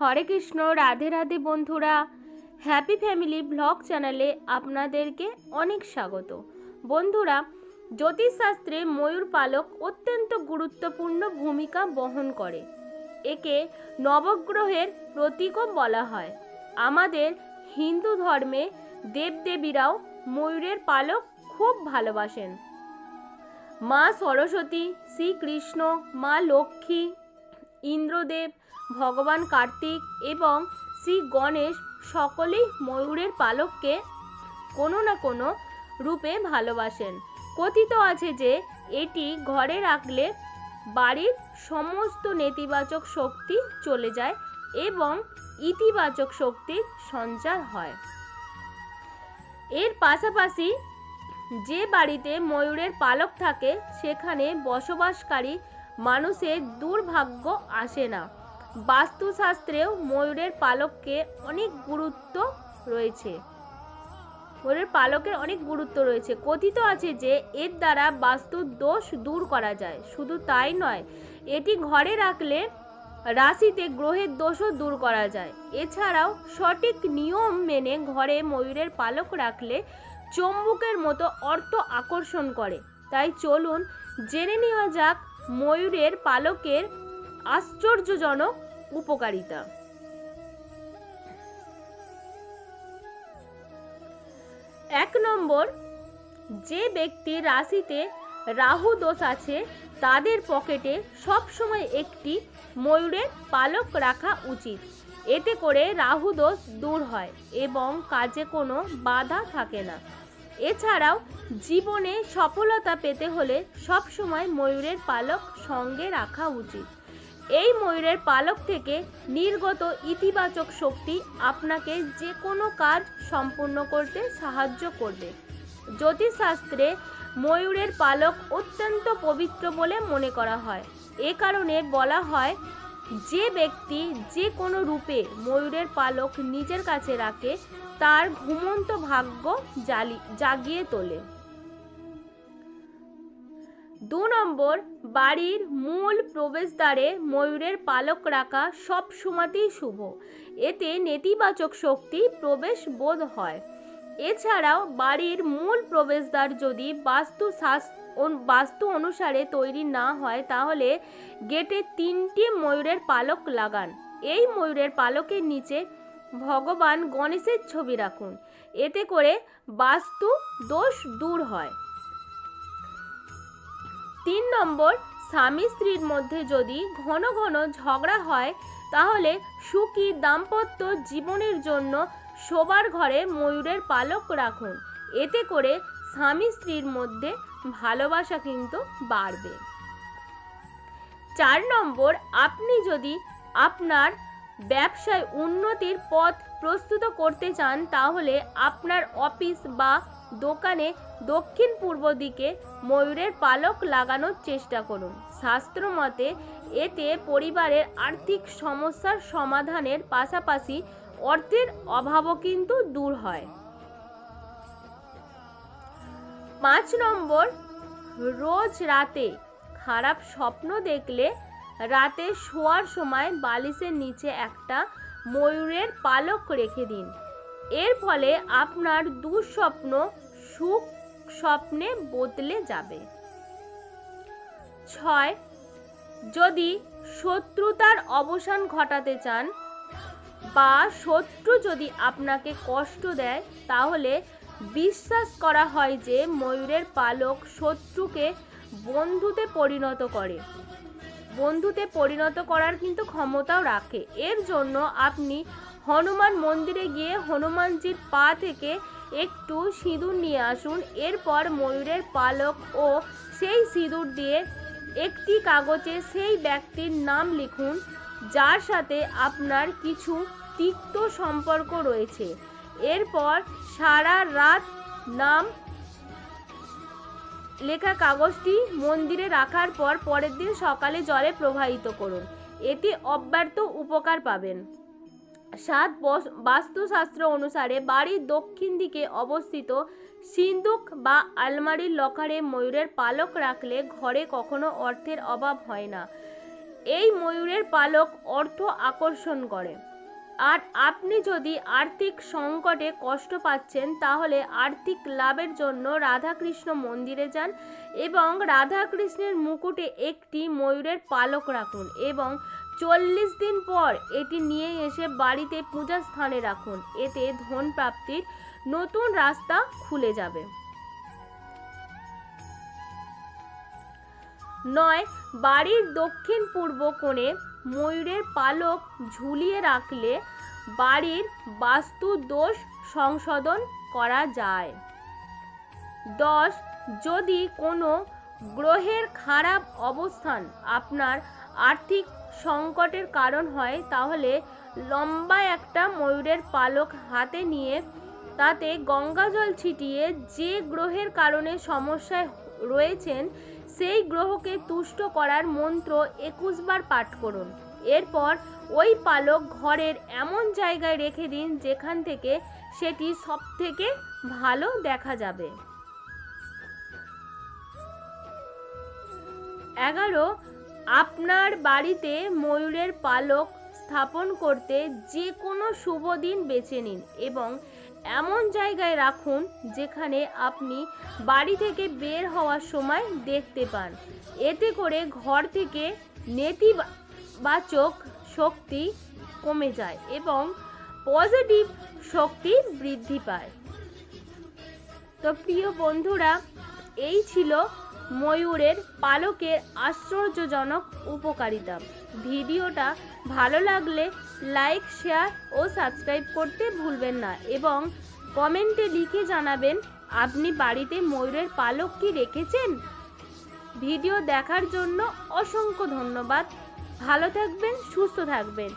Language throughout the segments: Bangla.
হরে কৃষ্ণ, রাধে রাধে বন্ধুরা। হ্যাপি ফ্যামিলি ব্লগ চ্যানেলে আপনাদেরকে অনেক স্বাগত। বন্ধুরা, জ্যোতিষশাস্ত্রে ময়ূর পালক অত্যন্ত গুরুত্বপূর্ণ ভূমিকা বহন করে। একে নবগ্রহের প্রতীকও বলা হয়। আমাদের হিন্দু ধর্মে দেবদেবীরাও ময়ূরের পালক খুব ভালোবাসেন। মা সরস্বতী, শ্রীকৃষ্ণ, মা লক্ষ্মী, ইন্দ্রদেব ভগবান কার্তিক এবং শ্রী গণেশ সকলেই ময়ূরের পালককে কোনো না কোনো রূপে ভালোবাসেন। কথিত আছে যে এটি ঘরে রাখলে বাড়ির সমস্ত নেতিবাচক শক্তি চলে যায় এবং ইতিবাচক শক্তির সঞ্চার হয়। এর পাশাপাশি যে বাড়িতে ময়ূরের পালক থাকে, সেখানে বসবাসকারী মানুষের দুর্ভাগ্য আসে না। বাস্তুশাস্ত্রেও ময়ূরের পালককে অনেক গুরুত্ব রয়েছে। ময়ূরের পালকের অনেক গুরুত্ব রয়েছে। কথিত আছে যে, এর দ্বারা বাস্তুর দোষ দূর করা যায়। শুধু তাই নয়, এটি ঘরে রাখলে রাশিতে গ্রহের দোষও দূর করা যায়। এছাড়াও সঠিক নিয়ম মেনে ঘরে ময়ূরের পালক রাখলে চম্বুকের মতো অর্থ আকর্ষণ করে। তাই চলুন জেনে নেওয়া যাক ময়ূরের পালকের আশ্চর্যজনক উপকারিতা। এক নম্বর, যে ব্যক্তি রাশিতে রাহু দোষ আছে, তাদের পকেটে সবসময় একটি ময়ূরের পালক রাখা উচিত। এতে করে রাহু দোষ দূর হয় এবং কাজে কোনো বাধা থাকে না। এছাড়াও, জীবনে সফলতা পেতে হলে সবসময় ময়ূরের পালক সঙ্গে রাখা উচিত। এই ময়ূরের পালক থেকে নির্গত ইতিবাচক শক্তি আপনাকে যে কোনো কাজ সম্পূর্ণ করতে সাহায্য করবে। জ্যোতিষশাস্ত্রে ময়ূরের পালক অত্যন্ত পবিত্র বলে মনে করা হয়। এ কারণে বলা হয়, যে ব্যক্তি যে কোনো রূপে ময়ূরের পালক নিজের কাছে রাখে, তার ঘুমন্ত ভাগ্য জালি জাগিয়ে তোলে। দু নম্বর, বাড়ির মূল প্রবেশদ্বারে ময়ূরের পালক রাখা সব সময়তেই শুভ। এতে নেতিবাচক শক্তি প্রবেশ বোধ হয়। এছাড়াও বাড়ির মূল প্রবেশদ্বার যদি বাস্তু বাস্তু অনুসারে তৈরি না হয়, তাহলে গেটে তিনটি ময়ূরের পালক লাগান। এই ময়ূরের পালকের নিচে ভগবান গণেশের ছবি রাখুন। এতে করে বাস্তু দোষ দূর হয়। তিন নম্বর, স্বামী স্ত্রীর মধ্যে যদি ঘন ঘন ঝগড়া হয়, তাহলে সুখী দাম্পত্য জীবনের জন্য শোবার ঘরে ময়ূরের পালক রাখুন। এতে করে স্বামী স্ত্রীর মধ্যে ভালোবাসা কিন্তু বাড়বে। চার নম্বর, আপনি যদি আপনার ব্যবসায় উন্নতির পথ প্রস্তুত করতে চান, তাহলে আপনার অফিস বা দোকানে দক্ষিণ পূর্ব দিকে ময়ূরের পালক লাগানোর চেষ্টা করুন। শাস্ত্র মতে এতে পরিবারের আর্থিক সমস্যার সমাধানের পাশাপাশি অর্থের অভাবও কিন্তু দূর হয়। পাঁচ নম্বর, রোজ রাতে খারাপ স্বপ্ন দেখলে রাতে শোয়ার সময় বালিশের নিচে একটা ময়ূরের পালক রেখে দিন। এর ফলে আপনার দুঃস্বপ্ন সুখ স্বপ্নে বদলে যাবে। ছয়, যদি শত্রুতার অবসান ঘটাতে চান বা শত্রু যদি আপনাকে কষ্ট দেয়, তাহলে বিশ্বাস করা হয় যে ময়ূরের পালক শত্রুকে বন্ধুতে পরিণত করে। বন্ধুতে পরিণত করার কিন্তু ক্ষমতাও রাখে। এর জন্য আপনি হনুমান মন্দিরে গিয়ে হনুমানজির পা থেকে একটু সিঁদুর নিয়ে আসুন। এরপর ময়ূরের পালক ও সেই সিঁদুর দিয়ে একটি কাগজে সেই ব্যক্তির নাম লিখুন, যার সাথে আপনার কিছু তিক্ত সম্পর্ক রয়েছে। এরপর সারা রাত নাম লেখা কাগজটি মন্দিরে রাখার পর পরের দিন সকালে জলে প্রবাহিত করুন। এতে অব্যর্থ উপকার পাবেন। সাত বাস্তুশাস্ত্র অনুসারে বাড়ির দক্ষিণ দিকে অবস্থিত সিন্দুক বা আলমারির লকারে ময়ূরের পালক রাখলে ঘরে কখনো অর্থের অভাব হয় না। এই ময়ূরের পালক অর্থ আকর্ষণ করে। আর আপনি যদি আর্থিক সংকটে কষ্ট পাচ্ছেন, তাহলে আর্থিক লাভের জন্য রাধাকৃষ্ণ মন্দিরে যান এবং রাধাকৃষ্ণের মুকুটে একটি ময়ূরের পালক রাখুন এবং চল্লিশ দিন পর এটি নিয়ে এসে বাড়িতে পূজা স্থানে রাখুন। এতে ধন প্রাপ্তির নতুন রাস্তা খুলে যাবে। নয়, বাড়ির দক্ষিণ পূর্ব কোণে ময়ূরের পালক ঝুলিয়ে রাখলে বাড়ির বাস্তু দোষ সংশোধন করা যায়। দশ যদি কোনো গ্রহের খারাপ অবস্থান আপনার আর্থিক সংকটের কারণ হয়, তাহলে লম্বা একটা ময়ূরের পালক হাতে নিয়ে তাতে গঙ্গা জল ছিটিয়ে যে গ্রহের কারণে সমস্যায় রয়েছেন সেই গ্রহকে তুষ্ট করার মন্ত্র একুশ বার পাঠ করুন। এরপর ওই পালক ঘরের এমন জায়গায় রেখে দিন যেখান থেকে সেটি সব থেকে ভালো দেখা যাবে। এগারো, আপনার বাড়িতে ময়ূরের পালক স্থাপন করতে যে কোনো শুভ দিন বেছে নিন এবং এমন জায়গায় রাখুন যেখানে আপনি বাড়ি থেকে বের হওয়ার সময় দেখতে পান। এতে করে ঘর থেকে নেতিবাচক শক্তি কমে যায় এবং পজিটিভ শক্তি বৃদ্ধি পায়। তো প্রিয় বন্ধুরা, এই ছিল ময়ূরের পালকের আশ্চর্যজনক উপকারিতা। ভিডিওটা ভালো লাগলে লাইক, শেয়ার ও সাবস্ক্রাইব করতে ভুলবেন না এবং কমেন্টে লিখে জানাবেন, আপনি বাড়িতে ময়ূরের পালক কি রেখেছেন? ভিডিও দেখার জন্য অসংখ্য ধন্যবাদ। ভালো থাকবেন, সুস্থ থাকবেন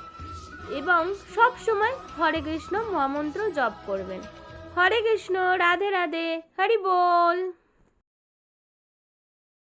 এবং সব সময় হরে কৃষ্ণ মহামন্ত্র জপ করবেন। হরে কৃষ্ণ, রাধে রাধে, হরি বল।